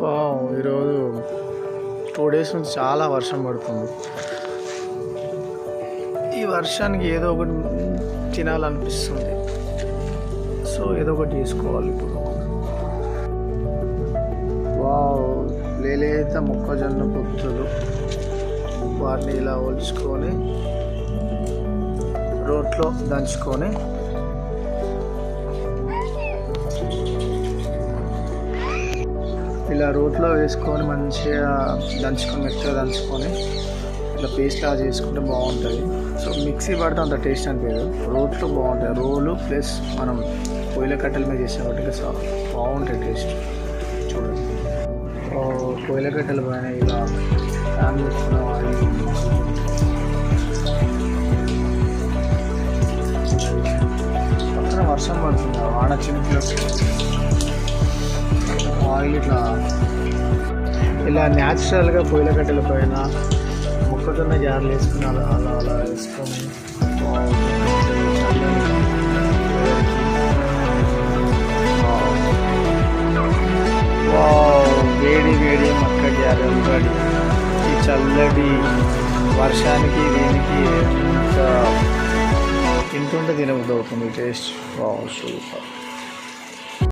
Wow, ఈరోజు two days నుంచి చాలా వర్షం పడుతుంది. ఈ వర్షానికి ఏదో ఒకటి తినాలనిపిస్తుంది. సో ఏదో ఒకటి చేసుకోవాలి ఇప్పుడు. వావ్ లేలేత మొక్కజొన్న పొత్తులు వాటిని ఇలా ఒలుచుకొని రోట్లో దంచుకొని ఇలా రోట్లో వేసుకొని మంచిగా దంచుకొని మెత్తగా దంచుకొని ఇట్లా పేస్ట్ చేసుకుంటే బాగుంటుంది. సో మిక్సీ పడితే అంత టేస్ట్ అనిపించదు. రోట్లో బాగుంటుంది. రోలు ప్లస్ మనం పొయ్యిల కట్టెల మీద చేసాం కాబట్టి సో బాగుంటుంది టేస్ట్. చూడండి. ఓ, పొయ్యిల కట్టెల పైన ఇలా ఫ్యాన్ పెట్టుకున్న పక్కన వర్షం పడుతుంది. ఆడ వాన ఆయిల్ ఇట్లా ఇలా న్యాచురల్గా పొయ్యిల కట్టెల పైన మొక్కజొన్న జారులు వేసుకుని అలా అలా అలా వేసుకొని వావ్, వేడి వేడి మక్క జారలు రెడీ ఈ చల్లటి వర్షానికి దీనికి ఎంత తింటుంటే తినబుద్ధి అవుతుంది. టేస్ట్ బాగా సూపర్.